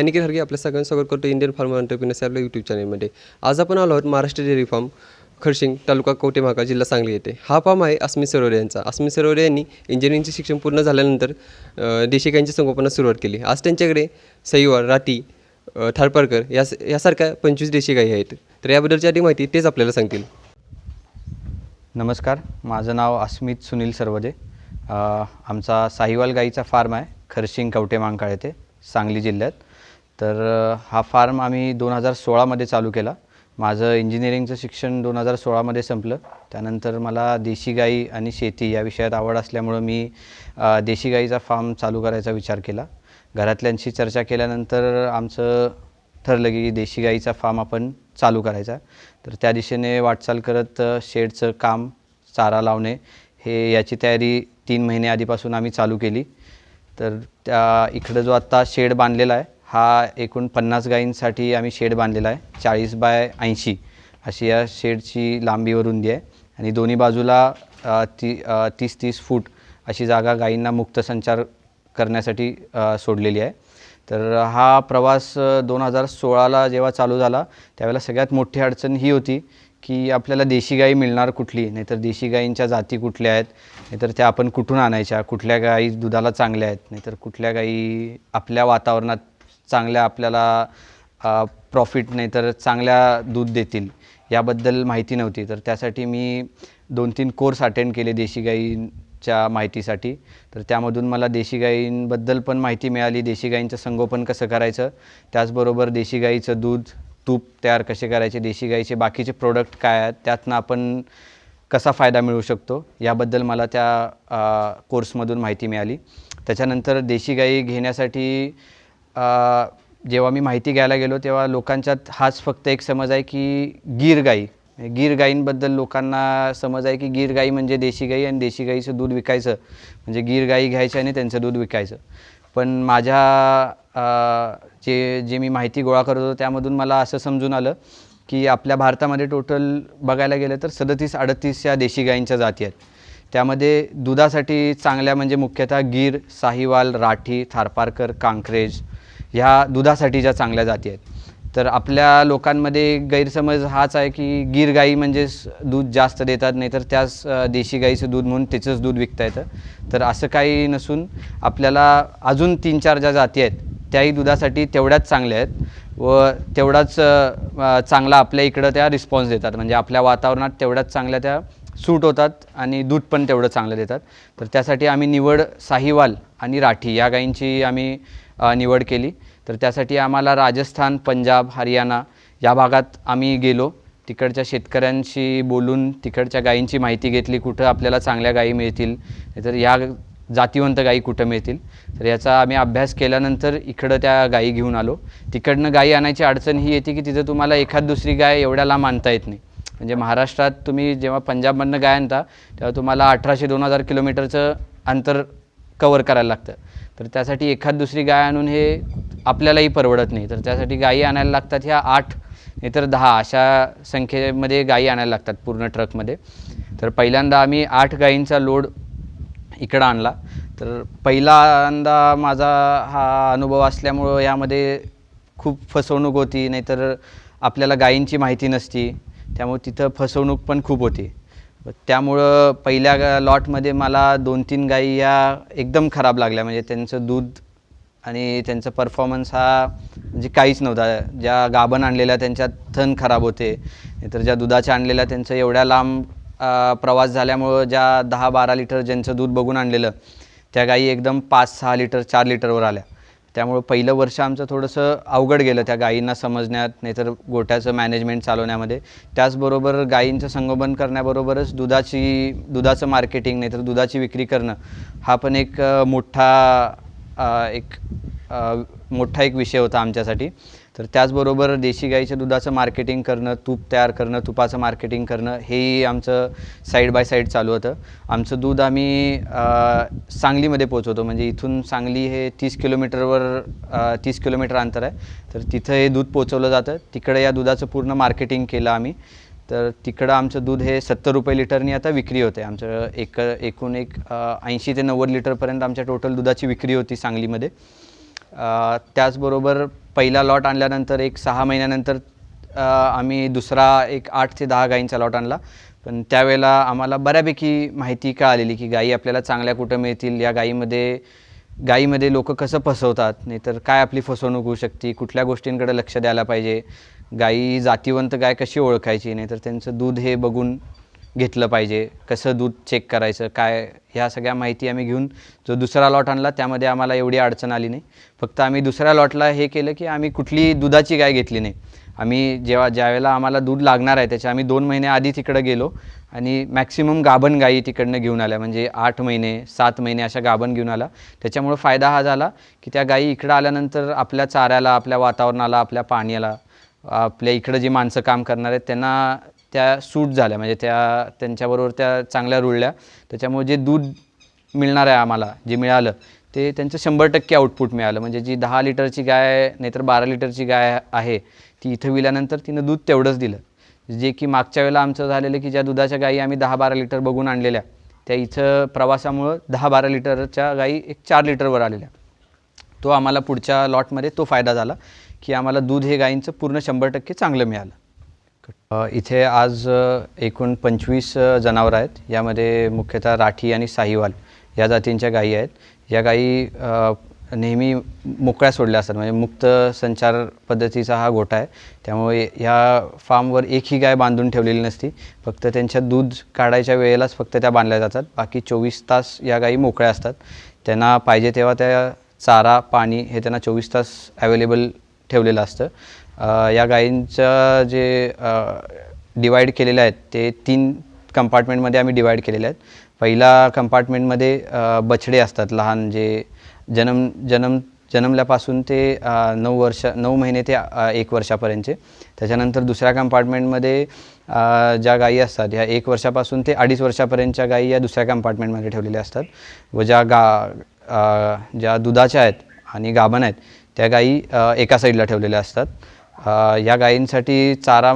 अनिकेत हरगे आपल्या सगळ्यांना स्वागत करतो इंडियन फार्मर एंटरप्रिनर्स आपल्या यूट्यूब चॅनलमध्ये आज आपण आलो आहोत महाराष्ट्र डेअरी फार्म खरशिंग तालुका कवटेमहाका जिल्हा सांगली येते हा फार्म आहे अस्मित सरोरे यांचा. अस्मित सरोरे यांनी इंजिनिअरिंगचे शिक्षण पूर्ण झाल्यानंतर देशिकांची देशी संगोपनास सुरुवात केली. आज त्यांच्याकडे सईवार राठी थारपारकर या यासारख्या पंचवीस देशी आहेत. तर याबद्दलची अधिक माहिती तेच आपल्याला सांगतील. नमस्कार. माझं नाव अस्मित सुनील सरवदे आमचा साहिवाल गाईचा फार्म आहे खरशिंग कवटे मांकाळ येथे सांगली जिल्ह्यात. तर हा फार्म आम्ही दोन हजार सोळामध्ये चालू केला. माझं इंजिनिअरिंगचं शिक्षण दोन हजार सोळामध्ये संपलं. त्यानंतर मला देशी गाई आणि शेती या विषयात आवड असल्यामुळं मी देशी गाईचा फार्म चालू करायचा विचार केला. घरातल्यांशी चर्चा केल्यानंतर आमचं ठरलं की देशी गाईचा फार्म आपण चालू करायचा. तर त्या दिशेने वाटचाल करत शेडचं काम चारा लावणे हे याची तयारी तीन महिने आधीपासून आम्ही चालू केली. तर त्या इकडं जो आत्ता शेड बांधलेला आहे हा एकूण पन्नास गायींसाठी आम्ही शेड बांधलेला आहे. चाळीस बाय ऐंशी अशी या शेडची लांबीवरून रुंदी आहे. आणि दोन्ही बाजूला ती तीस तीस फूट अशी जागा गायींना मुक्त संचार करण्यासाठी सोडलेली आहे. तर हा प्रवास दोन हजार सोळाला जेव्हा चालू झाला त्यावेळेला सगळ्यात मोठी अडचण ही होती की आपल्याला देशी गाई मिळणार कुठली? नाहीतर देशी गायींच्या जाती कुठल्या आहेत? नाहीतर त्या आपण कुठून आणायच्या? कुठल्या गायी दुधाला चांगल्या आहेत? नाहीतर कुठल्या गायी आपल्या वातावरणात चांगल्या आपल्याला प्रॉफिट नाही तर चांगल्या दूध देतील याबद्दल माहिती नव्हती. तर त्यासाठी मी दोन तीन कोर्स अटेंड केले देशी गाईंच्या माहितीसाठी. तर त्यामधून मला देशी गाईंबद्दल पण माहिती मिळाली देशी गाईंचं संगोपन कसं करायचं त्याचबरोबर देशी गाईचं दूध तूप तयार कसे करायचे देशी गाईचे बाकीचे प्रोडक्ट काय आहेत त्यातनं आपण कसा फायदा मिळू शकतो याबद्दल मला त्या कोर्समधून माहिती मिळाली. त्याच्यानंतर देशी गाई घेण्यासाठी जेव्हा मी माहिती घ्यायला गेलो तेव्हा लोकांच्यात हाच फक्त एक समज आहे की गीर गाई गीर गाईंबद्दल लोकांना समज आहे की गीर गाई म्हणजे देशी गाई आणि देशी गाईचं दूध विकायचं. म्हणजे गीर गाई घ्यायचं आणि त्यांचं दूध विकायचं. पण माझ्या जे जे मी माहिती गोळा करत होतो त्यामधून मला असं समजून आलं की आपल्या भारतामध्ये टोटल बघायला गेलं तर सदतीस अडतीस या देशी गाईंच्या जाती आहेत. त्यामध्ये दुधासाठी चांगल्या म्हणजे मुख्यतः गीर साहिवाल राठी थारपारकर कांक्रेज ह्या दुधासाठी ज्या चांगल्या जाती आहेत. तर आपल्या लोकांमध्ये गैरसमज हाच आहे की गीर गाई म्हणजेच दूध जास्त देतात नाहीतर त्याच देशी गाईचं दूध म्हणून त्याचंच दूध विकता येतं. तर असं काही नसून आपल्याला अजून तीन चार ज्या जाती आहेत त्याही दुधासाठी तेवढ्याच चांगल्या आहेत व तेवढाच चांगला आपल्या इकडं त्या रिस्पॉन्स देतात. म्हणजे आपल्या वातावरणात तेवढ्याच चांगल्या त्या सूट होतात आणि दूध पण तेवढं चांगलं देतात. तर त्यासाठी आम्ही निवड साहिवाल आणि राठी या गायींची आम्ही निवड केली. तर त्यासाठी आम्हाला राजस्थान पंजाब हरियाणा या भागात आम्ही गेलो. तिकडच्या शेतकऱ्यांशी बोलून तिकडच्या गायींची माहिती घेतली कुठं आपल्याला चांगल्या गायी मिळतील. नाहीतर या जातीवंत गायी कुठं मिळतील? तर याचा आम्ही अभ्यास केल्यानंतर इकडं त्या गायी घेऊन आलो. तिकडनं गायी आणायची अडचण ही येते की तिथं तुम्हाला एखाद दुसरी गाय एवढ्या लांब आणता येत नाही. म्हणजे महाराष्ट्रात तुम्ही जेव्हा पंजाबमधनं गाय आणता तेव्हा तुम्हाला अठराशे दोन हजार किलोमीटरचं अंतर कवर करायला लागतं. तर त्यासाठी एखाद दुसरी गाय आणून हे आपल्यालाही परवडत नाही. तर त्यासाठी गायी आणायला लागतात ह्या आठ नाहीतर दहा अशा संख्येमध्ये गायी आणायला लागतात पूर्ण ट्रकमध्ये. तर पहिल्यांदा आम्ही आठ गायींचा लोड इकडं आणला. तर पहिल्यांदा माझा हा अनुभव असल्यामुळं यामध्ये खूप फसवणूक होती नाहीतर आपल्याला गायींची माहिती नसती. त्यामुळे तिथं फसवणूक पण खूप होती. त्यामुळं पहिल्या लॉटमध्ये मला दोन तीन गायी या एकदम खराब लागल्या. म्हणजे त्यांचं दूध आणि त्यांचा परफॉर्मन्स हा म्हणजे काहीच नव्हता. ज्या गाभण आणलेल्या त्यांच्या थन खराब होते. नाहीतर ज्या दुधाच्या आणलेल्या त्यांचं एवढ्या लांब प्रवास झाल्यामुळं ज्या दहा बारा लिटर ज्यांचं दूध बघून आणलेलं त्या गायी एकदम पाच सहा लिटर चार लिटरवर आल्या. त्यामुळं पहिलं वर्ष आमचं थोडंसं अवघड गेलं त्या गायींना समजण्यात नाहीतर गोठ्याचं मॅनेजमेंट चालवण्यामध्ये. त्याचबरोबर गायींचं संगोपन करण्याबरोबरच दुधाची दुधाचं मार्केटिंग नाहीतर दुधाची विक्री करणं हा पण एक मोठा एक मोठा एक विषय होता आमच्यासाठी. तर त्याचबरोबर देशी गाईच्या दुधाचं मार्केटिंग करणं तूप तयार करणं तुपाचं मार्केटिंग करणं हेही आमचं साईड बाय साईड चालू होतं. आमचं दूध आम्ही सांगलीमध्ये पोचवतो म्हणजे इथून सांगली हे तीस किलोमीटरवर तीस किलोमीटर अंतर आहे. तर तिथं हे दूध पोचवलं जातं. तिकडं या दुधाचं पूर्ण मार्केटिंग केलं आम्ही. तर तिकडं आमचं दूध हे सत्तर रुपये लिटरनी आता विक्री होते. आमचं एक एकूण एक ऐंशी ते नव्वद लिटरपर्यंत आमच्या टोटल दुधाची विक्री होती सांगलीमध्ये. त्याचबरोबर पहिला लॉट आणल्यानंतर एक सहा महिन्यानंतर आम्ही दुसरा एक आठ ते दहा गायींचा लॉट आणला. पण त्यावेळेला आम्हाला बऱ्यापैकी माहिती का आलेली की गायी आपल्याला चांगल्या कुठं मिळतील या गायीमध्ये गायीमध्ये लोक कसं फसवतात नाहीतर काय आपली फसवणूक होऊ शकते कुठल्या गोष्टींकडे लक्ष द्यायला पाहिजे गायी जातीवंत गाय कशी ओळखायची नाहीतर त्यांचं दूध हे बघून घेतलं पाहिजे कसं दूध चेक करायचं काय ह्या सगळ्या माहिती आम्ही घेऊन जो दुसरा लॉट आणला त्यामध्ये आम्हाला एवढी अडचण आली नाही. फक्त आम्ही दुसऱ्या लॉटला हे केलं की आम्ही कुठली दुधाची गाय घेतली नाही. आम्ही जेव्हा ज्यावेळेला आम्हाला दूध लागणार आहे त्याच्या आम्ही दोन महिने आधी तिकडं गेलो आणि मॅक्सिमम गाभण गायी तिकडनं घेऊन आल्या. म्हणजे आठ महिने सात महिने अशा गाभण घेऊन आला. त्याच्यामुळं फायदा हा झाला की त्या गायी इकडं आल्यानंतर आपल्या चाऱ्याला आपल्या वातावरणाला आपल्या पाण्याला आपल्या इकडं जी माणसं काम करणार आहेत त्यांना त्या सूट झाल्या म्हणजे त्या त्यांच्याबरोबर त्या चांगल्या रुळल्या. त्याच्यामुळे जे दूध मिळणार आहे आम्हाला जे मिळालं ते त्यांचं शंभर टक्के आउटपुट मिळालं. म्हणजे जी दहा लिटरची गाय नाहीतर बारा लिटरची गाय आहे ती इथं विल्यानंतर तिनं दूध तेवढंच दिलं. जे की मागच्या वेळेला आमचं झालेलं की ज्या दुधाच्या गायी आम्ही दहा बारा लिटर बघून आणलेल्या त्या इथं प्रवासामुळं दहा बारा लिटरच्या गायी एक चार लिटरवर आलेल्या. तो आम्हाला पुढच्या लॉटमध्ये तो फायदा झाला की आम्हाला दूध हे गायींचं पूर्ण शंभर टक्के चांगलं मिळालं. इथे आज एकूण पंचवीस जनावरं आहेत. यामध्ये मुख्यतः राठी आणि साहिवाल या जातींच्या गायी आहेत. या गायी नेहमी मोकळ्या सोडल्या असतात. म्हणजे मुक्त संचार पद्धतीचा हा गोठा आहे. त्यामुळे ह्या फार्मवर एकही गाय बांधून ठेवलेली नसती. फक्त त्यांच्या दूध काढायच्या वेळेलाच फक्त त्या बांधल्या जातात. बाकी चोवीस तास या गायी मोकळ्या असतात. त्यांना पाहिजे तेव्हा त्या चारा पाणी हे त्यांना चोवीस तास अवेलेबल ठेवलेलं असतं. या गायींचं जे डिवाईड केलेले आहेत ते तीन कंपार्टमेंटमध्ये आम्ही डिवाईड केलेले आहेत. पहिला कंपार्टमेंटमध्ये बछडे असतात लहान जे जन्म जन्म जन्मल्यापासून ते नऊ वर्ष नऊ महिने ते एक वर्षापर्यंतचे. त्याच्यानंतर दुसऱ्या कंपार्टमेंटमध्ये ज्या गायी असतात ह्या एक वर्षापासून ते अडीच वर्षापर्यंतच्या गायी या दुसऱ्या कंपार्टमेंटमध्ये ठेवलेल्या असतात. व ज्या गा ज्या दुधाच्या आहेत आणि गाभण आहेत त्या गायी एका साईडला ठेवलेल्या असतात. ह्या या गायींसाठी चारा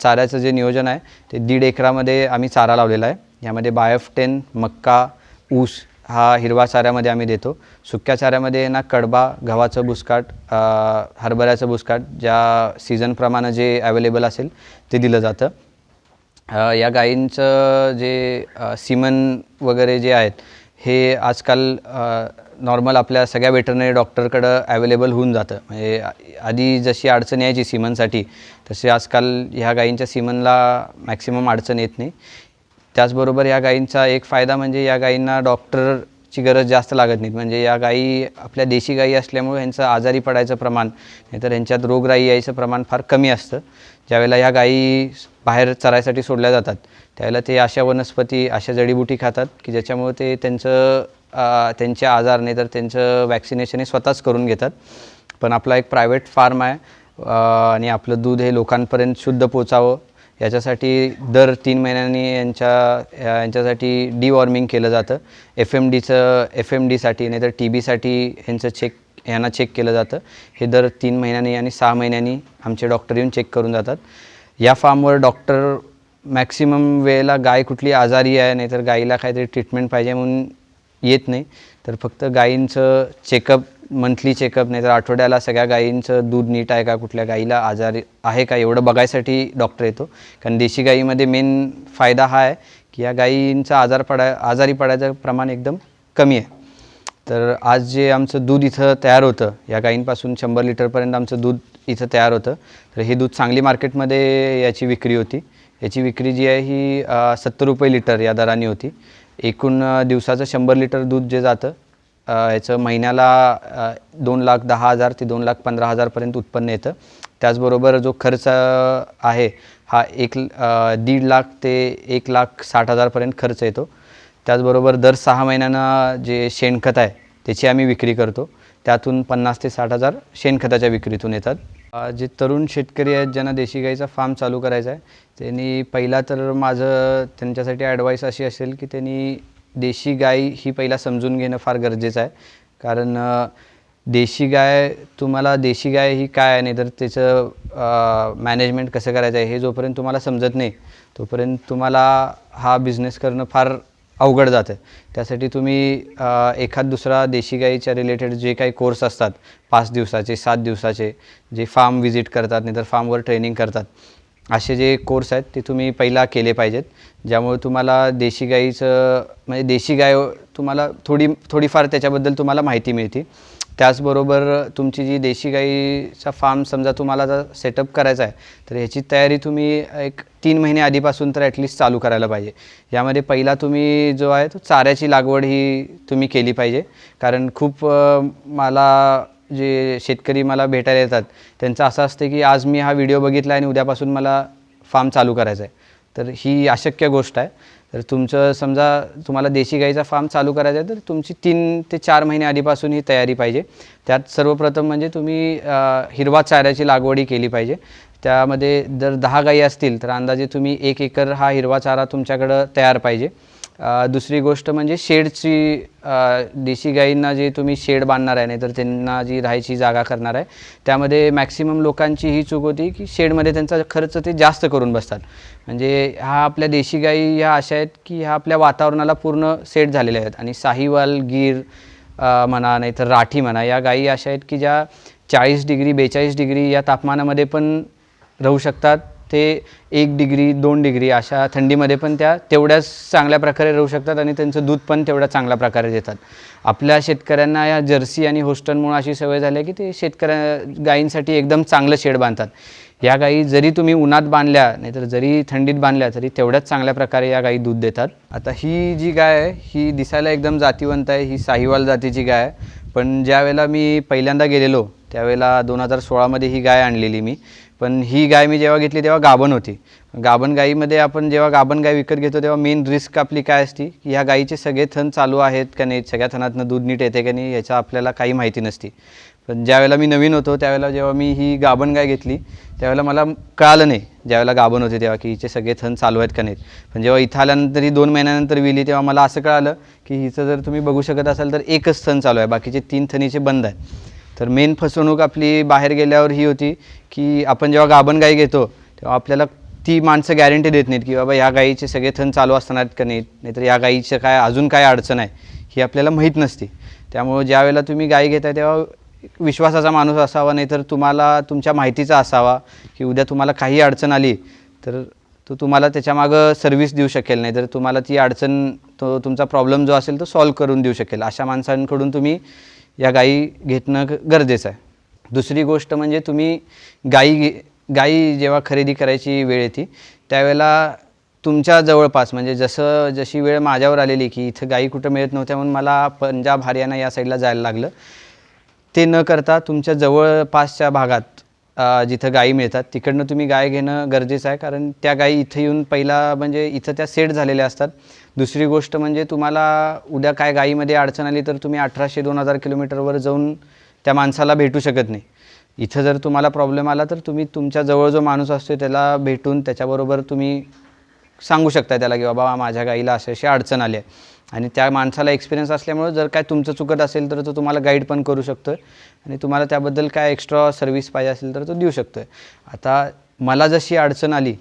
चाऱ्याचं जे नियोजन आहे ते दीड एकरामध्ये आम्ही चारा लावलेला आहे. यामध्ये बायफ टेन मक्का ऊस हा हिरवा चाऱ्यामध्ये आम्ही देतो. सुक्या चाऱ्यामध्ये ना कडबा गव्हाचं बुसकाट हरभऱ्याचं बुसकाट ज्या सीझनप्रमाणे जे अवेलेबल असेल ते दिलं जातं. या गायींचं जे सिमन वगैरे जे आहेत हे आजकाल नॉर्मल आपल्या सगळ्या वेटरनरी डॉक्टरकडं अवेलेबल होऊन जातं. म्हणजे आधी जशी अडचण यायची सिमनसाठी तसे आजकाल ह्या गायींच्या सिमनला मॅक्सिमम अडचण येत नाही. त्याचबरोबर या गायींचा एक फायदा म्हणजे या गायींना डॉक्टरची गरज जास्त लागत नाही. म्हणजे या गायी आपल्या देशी गायी असल्यामुळे यांचं आजारी पडायचं प्रमाण नाहीतर यांच्यात रोगराई यायचं प्रमाण फार कमी असतं. ज्यावेळेला ह्या गायी बाहेर चरायसाठी सोडल्या जातात त्यावेळेला ते अशा वनस्पती अशा जडीबुटी खातात की ज्याच्यामुळे ते त्यांचं त्यांचे आजार नाही तर त्यांचं वॅक्सिनेशन हे स्वतःच करून घेतात. पण आपला एक प्रायव्हेट फार्म आहे आणि आपलं दूध हे लोकांपर्यंत शुद्ध पोचावं. याच्यासाठी दर तीन महिन्यांनी यांच्या यांच्यासाठी डिवॉर्मिंग केलं जातं. एफ एम डीचं एफ एम डीसाठी नाहीतर टी बीसाठी यांचं चेक यांना चेक केलं जातं. हे दर तीन महिन्यांनी आणि सहा महिन्यांनी आमचे डॉक्टर येऊन चेक करून जातात. या फार्मवर डॉक्टर मॅक्सिमम वेळेला गाय कुठली आजारी आहे नाहीतर गाईला काहीतरी ट्रीटमेंट पाहिजे म्हणून येत नाही. तर फक्त गायींचं चेकअप मंथली चेकअप नाही तर आठवड्याला सगळ्या गायींचं दूध नीट आहे का कुठल्या गायीला आजारी आहे का एवढं बघायसाठी डॉक्टर येतो. कारण देशी गायीमध्ये मेन फायदा हा आहे की या गायींचा आजार पडाय आजारी पडायचं प्रमाण एकदम कमी आहे. तर आज जे आमचं दूध इथं तयार होतं या गायींपासून शंभर लिटरपर्यंत आमचं दूध इथं तयार होतं. तर हे दूध सांगली मार्केटमध्ये याची विक्री होती. याची विक्री जी आहे ही सत्तर रुपये लिटर या दराने होती. एकूण दिवसाचं शंभर लिटर दूध जे जातं याचं महिन्याला दोन लाख दहा हजार ते दोन लाख पंधरा हजारपर्यंत उत्पन्न येतं. त्याचबरोबर जो खर्च आहे हा एक दीड लाख ते एक लाख साठ हजारपर्यंत खर्च येतो. त्याचबरोबर दर सहा महिन्यांना जे शेणखत आहे त्याची आम्ही विक्री करतो. त्यातून पन्नास ते साठ हजार शेणखताच्या विक्रीतून येतात. जे तरुण शेतकरी आहेत ज्यांना देशी गाईचा फार्म चालू करायचा आहे त्यांनी पहिला तर माझं त्यांच्यासाठी ॲडवाईस अशी असेल की त्यांनी देशी गाय ही पहिला समजून घेणं फार गरजेचं आहे. कारण देशी गाय तुम्हाला देशी गाय ही काय आहे नाही तर त्याचं मॅनेजमेंट कसं करायचं आहे हे जोपर्यंत तुम्हाला समजत नाही तोपर्यंत तुम्हाला हा बिझनेस करणं फार अवघड जातं. त्यासाठी तुम्ही एखाद दुसरा देशी गाईच्या रिलेटेड जे काही कोर्स असतात पाच दिवसाचे सात दिवसाचे जे फार्म व्हिजिट करतात नाहीतर फार्मवर ट्रेनिंग करतात असे जे कोर्स आहेत ते तुम्ही पहिला केले पाहिजेत. ज्यामुळे तुम्हाला देशी गाईचं म्हणजे देशी गाय तुम्हाला थोडी थोडीफार त्याच्याबद्दल तुम्हाला माहिती मिळते. त्याचबरोबर तुमची जी देशी गाईचा फार्म समजा तुम्हाला जर सेटअप करायचा आहे तर ह्याची तयारी तुम्ही एक तीन महिने आधीपासून तर ॲटलिस्ट चालू करायला पाहिजे. यामध्ये पहिला तुम्ही जो आहे तो चाऱ्याची लागवड ही तुम्ही केली पाहिजे. कारण खूप मला जे शेतकरी मला भेटायला येतात त्यांचं असं असतं की आज मी हा व्हिडिओ बघितला आणि उद्यापासून मला फार्म चालू करायचा आहे तर ही अशक्य गोष्ट आहे. तर तुमचं समजा तुम्हाला देशी गाईचा फार्म चालू करायचा आहे तर तुमची तीन ते चार महिने आधीपासून ही तयारी पाहिजे. त्यात सर्वप्रथम म्हणजे तुम्ही हिरवा चाऱ्याची लागवडी केली पाहिजे. त्यामध्ये जर दहा गाई असतील तर अंदाजे तुम्ही एक एकर हा हिरवा चारा तुमच्याकडं तयार पाहिजे. दुसरी गोष्ट म्हणजे शेडची देशी गाईंना जे तुम्ही शेड बांधणार आहे नाहीतर त्यांना जी राहायची जागा करणार आहे त्यामध्ये मॅक्सिमम लोकांची ही चूक होती की शेडमध्ये त्यांचा खर्च ते जास्त करून बसतात. म्हणजे ह्या आपल्या देशी गाई ह्या अशा आहेत की ह्या आपल्या वातावरणाला पूर्ण सेट झालेल्या आहेत. आणि साहिवाल गीर म्हणा नाहीतर राठी म्हणा या गायी अशा आहेत की ज्या चाळीस डिग्री बेचाळीस डिग्री या तापमानामध्ये पण राहू शकतात. ते एक डिग्री दोन डिग्री अशा थंडीमध्ये पण त्या तेवढ्याच चांगल्या प्रकारे राहू शकतात आणि त्यांचं दूध पण तेवढ्या चांगल्या प्रकारे देतात. आपल्या शेतकऱ्यांना या जर्सी आणि होस्टनमुळे अशी सवय झाली आहे की ते शेतकऱ्या गायींसाठी एकदम चांगलं शेड बांधतात. या गायी जरी तुम्ही उन्हात बांधल्या नाहीतर जरी थंडीत बांधल्या तरी तेवढ्याच चांगल्या प्रकारे या गायी दूध देतात. आता ही जी गाय आहे ही दिसायला एकदम जातीवंत आहे ही साहिवाल जातीची गाय आहे. पण ज्यावेळेला मी पहिल्यांदा गेलेलो त्यावेळेला दोन हजार सोळामध्ये ही गाय आणलेली मी. पण ही गाय मी जेव्हा घेतली तेव्हा गाभण होती. गाभण गाईमध्ये आपण जेव्हा गाभण गाय विकत घेतो तेव्हा मेन रिस्क आपली काय असती? की ह्या गाईचे सगळे थन चालू आहेत का नाही? सगळ्या थनातनं दूध नीट येते का नाही? याचा आपल्याला काही माहिती नसती. पण ज्यावेळेला मी नवीन होतो त्यावेळेला जेव्हा मी ही गाभण गाय घेतली त्यावेळेला मला कळालं नाही ज्यावेळेला गाभण होते तेव्हा की हिचे सगळे थन चालू आहेत का नाहीत. पण जेव्हा इथं आल्यानंतर ही दोन महिन्यानंतर विली तेव्हा मला असं कळालं की हिचं जर तुम्ही बघू शकत असाल तर एकच थन चालू आहे. बाकीचे तीन थनीचे बंद आहे तर मेन फसवणूक आपली बाहेर गेल्यावर ही होती की आपण जेव्हा गाभण गाई घेतो तेव्हा आपल्याला ती माणसं गॅरंटी देत नाहीत की बाबा ह्या गाईचे सगळे थन चालू असणार का नाहीत नाहीतर या गाईचं काय अजून काय अडचण आहे ही आपल्याला माहीत नसते. त्यामुळं ज्या वेळेला तुम्ही गाई घेताय तेव्हा एक विश्वासाचा माणूस असावा नाहीतर तुम्हाला तुमच्या माहितीचा असावा की उद्या तुम्हाला काही अडचण आली तर तो तुम्हाला त्याच्यामागं सर्व्हिस देऊ शकेल नाही तर तुम्हाला ती अडचण तो तुमचा प्रॉब्लेम जो असेल तो सॉल्व करून देऊ शकेल. अशा माणसांकडून तुम्ही या गायी घेतणं गरजेचं आहे. दुसरी गोष्ट म्हणजे तुम्ही गायी घे गायी जेव्हा खरेदी करायची वेळ येते त्यावेळेला तुमच्या जवळपास म्हणजे जसं जशी वेळ माझ्यावर आलेली की इथं गायी कुठं मिळत नव्हत्या म्हणून मला पंजाब हरियाणा या साईडला जायला लागलं. ते न करता तुमच्या जवळपासच्या भागात जिथं गायी मिळतात तिकडनं तुम्ही गाय घेणं गरजेचं आहे. कारण त्या गायी इथं येऊन पहिला म्हणजे इथं त्या सेट झालेल्या असतात. दुसरी गोष्ट म्हणजे तुम्हाला उद्या काय गाईमध्ये अडचण आली तर तुम्ही अठराशे दोन हजार किलोमीटरवर जाऊन त्या माणसाला भेटू शकत नाही. इथं जर तुम्हाला प्रॉब्लेम आला तर तुम्ही तुमच्या जवळ जो माणूस असतो त्याला भेटून त्याच्याबरोबर तुम्ही सांगू शकता त्याला की बाबा माझ्या गाईला अशी अशी अडचण आली आहे. आणि त्या माणसाला एक्सपिरियन्स असल्यामुळं जर काय तुमचं चुकत असेल तर तो तुम्हाला गाईड पण करू शकतो आणि तुम्हाला त्याबद्दल काय एक्स्ट्रा सर्व्हिस पाहिजे असेल तर तो देऊ शकतो आता मला जशी अडचण आली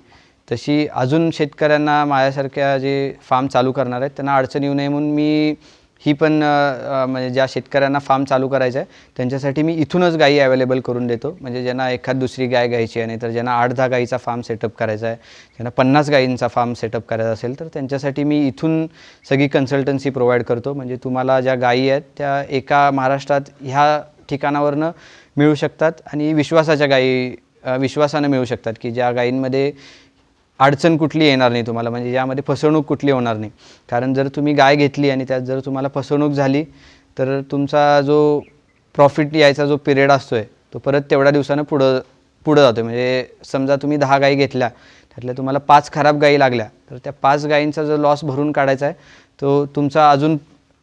तशी अजून शेतकऱ्यांना माझ्यासारख्या जे फार्म चालू करणार आहेत त्यांना अडचण येऊ नये म्हणून मी ही पण म्हणजे ज्या शेतकऱ्यांना फार्म चालू करायचा आहे त्यांच्यासाठी मी इथूनच गाई अवेलेबल करून देतो. म्हणजे ज्यांना एखाद दुसरी गाय घ्यायची आहे नाही तर ज्यांना आठ दहा गाईचा फार्म सेटअप करायचा आहे ज्यांना पन्नास गायींचा फार्म सेटअप करायचा असेल तर त्यांच्यासाठी मी इथून सगळी कन्सल्टन्सी प्रोव्हाइड करतो. म्हणजे तुम्हाला ज्या गायी आहेत त्या एका महाराष्ट्रात ह्या ठिकाणावरनं मिळू शकतात आणि विश्वासाच्या गायी विश्वासानं मिळू शकतात की ज्या गायींमध्ये अडचण कुठली येणार नाही तुम्हाला? म्हणजे यामध्ये फसवणूक कुठली होणार नाही. कारण जर तुम्ही गाय घेतली आणि त्यात जर तुम्हाला फसवणूक झाली तर तुमचा जो प्रॉफिट यायचा जो पिरियड असतो आहे तो परत तेवढ्या दिवसानं पुढं पुढं जातो म्हणजे समजा तुम्ही दहा गायी घेतल्या त्यातल्या तुम्हाला पाच खराब गायी लागल्या तर त्या पाच गायींचा जो लॉस भरून काढायचा आहे तो तुमचा अजून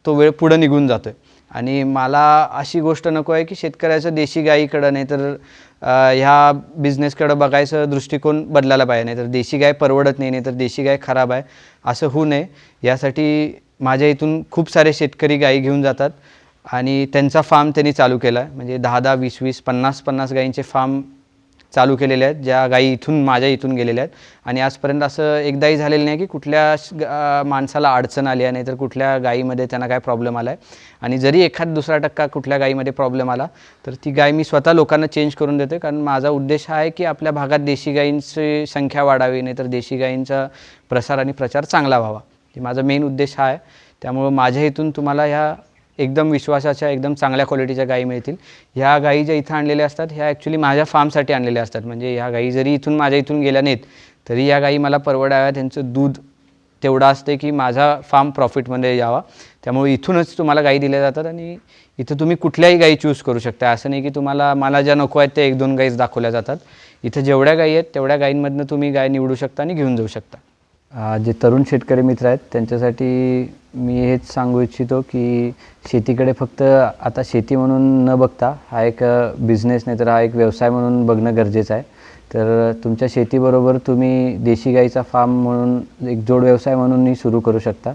तो वेळ पुढं निघून जातो आहे आणि मला अशी गोष्ट नको आहे की शेतकऱ्याचं देशी गायीकडं नाही तर ह्या बिझनेसकडं बघायचं दृष्टिकोन बदलायला पाहिजे नाही तर देशी गाय परवडत नाही नाही तर देशी गाय खराब आहे असं होऊ नये. यासाठी माझ्या इथून खूप सारे शेतकरी गायी घेऊन जातात आणि त्यांचा फार्म त्यांनी चालू केला आहे म्हणजे दहा दहा वीस वीस पन्नास पन्नास गायींचे फार्म चालू केलेल्या आहेत ज्या गायी इथून माझ्या इथून गेलेल्या आहेत. आणि आजपर्यंत असं एकदाही झालेलं नाही की कुठल्या माणसाला अडचण आली आहे नाही तर कुठल्या गायीमध्ये त्यांना काय प्रॉब्लेम आला आहे आणि जरी एखाद दुसरा टक्का कुठल्या गायीमध्ये प्रॉब्लेम आला तर ती गाय मी स्वतः लोकांना चेंज करून देते कारण माझा उद्देश हा आहे की आपल्या भागात देशी गायींची संख्या वाढावी नाही तर देशी गायींचा प्रसार आणि प्रचार चांगला व्हावा. हे माझा मेन उद्देश हा आहे. त्यामुळं माझ्या इथून तुम्हाला ह्या एकदम विश्वासाच्या एकदम चांगल्या क्वालिटीच्या गायी मिळतील. ह्या गायी ज्या इथं आणलेल्या असतात ह्या ॲक्च्युली माझ्या फार्मसाठी आणलेल्या असतात. म्हणजे ह्या गायी जरी इथून माझ्या इथून गेल्या नाहीत तरी या गायी मला परवडाव्या त्यांचं दूध तेवढं असते की माझा फार्म प्रॉफिटमध्ये यावा. त्यामुळे इथूनच तुम्हाला गायी दिल्या जातात आणि इथं तुम्ही कुठल्याही गायी चूज करू शकता. असं नाही की तुम्हाला मला ज्या नको आहेत त्या एक दोन गाईज दाखवल्या जातात. इथं जेवढ्या गायी आहेत तेवढ्या गायींमधनं तुम्ही गाय निवडू शकता आणि घेऊन जाऊ शकता. जे तरुण शेतकरी मित्र आहेत त्यांच्यासाठी मी हेच सांगू इच्छितो की शेतीकडे फक्त आता शेती म्हणून न बघता हा एक बिझनेस नाही तर हा एक व्यवसाय म्हणून बघणं गरजेचं आहे. तर तुमच्या शेतीबरोबर तुम्ही देशी गाईचा फार्म म्हणून एक जोड व्यवसाय म्हणूनही सुरू करू शकता.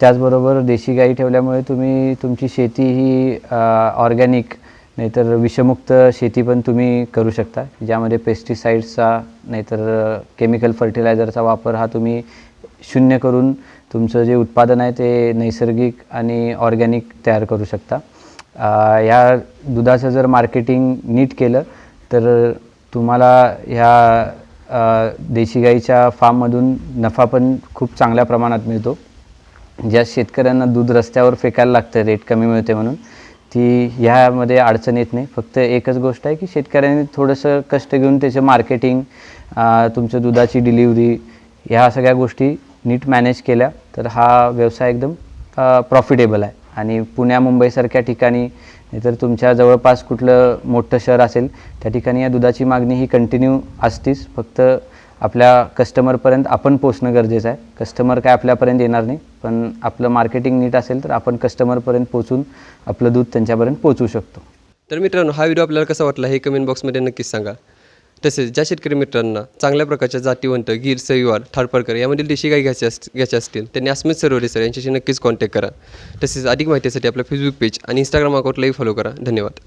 त्याचबरोबर देशी गाई ठेवल्यामुळे तुम्ही तुमची शेती ही ऑर्गॅनिक नाहीतर विषमुक्त शेती पण तुम्ही करू शकता. ज्यामध्ये पेस्टिसाईड्सचा नाहीतर केमिकल फर्टिलायझरचा वापर हा तुम्ही शून्य करून तुमचं जे उत्पादन आहे ते नैसर्गिक आणि ऑर्गॅनिक तयार करू शकता. ह्या दुधाचं जर मार्केटिंग नीट केलं तर तुम्हाला ह्या देशी गाईच्या फार्ममधून नफा पण खूप चांगल्या प्रमाणात मिळतो. ज्या शेतकऱ्यांना दूध रस्त्यावर फेकायला लागतं रेट कमी मिळते म्हणून ती ह्यामध्ये अडचण येत नाही. फक्त एकच गोष्ट आहे की शेतकऱ्यांनी थोडंसं कष्ट घेऊन त्याचं मार्केटिंग तुमच्या दुधाची डिलिव्हरी ह्या सगळ्या गोष्टी नीट मॅनेज केल्या तर हा व्यवसाय एकदम प्रॉफिटेबल आहे. आणि पुण्या मुंबईसारख्या ठिकाणी नाहीतर तुमच्या जवळपास कुठलं मोठं शहर असेल त्या ठिकाणी या दुधाची मागणी ही कंटिन्यू असतीच. फक्त आपल्या कस्टमरपर्यंत आपण पोचणं गरजेचं आहे. कस्टमर काय आपल्यापर्यंत येणार नाही पण आपलं मार्केटिंग नीट असेल तर आपण कस्टमरपर्यंत पोचून आपलं दूध त्यांच्यापर्यंत पोचवू शकतो. तर मित्रांनो हा व्हिडिओ आपल्याला कसा वाटला हे कमेंट बॉक्समध्ये नक्कीच सांगा. तसेच ज्या शेतकरी मित्रांना चांगल्या प्रकारच्या जातीवंत गीर सईवार थारपारकर यामधील देशी गाई घ्यायचे अस घ्यायचे असतील त्यांनी अस्मित सरोरे सर यांच्याशी नक्कीच कॉन्टॅक्ट करा. तसेच अधिक माहितीसाठी आपलं फेसबुक पेज आणि इंस्टाग्राम अकाउंटलाही फॉलो करा. धन्यवाद.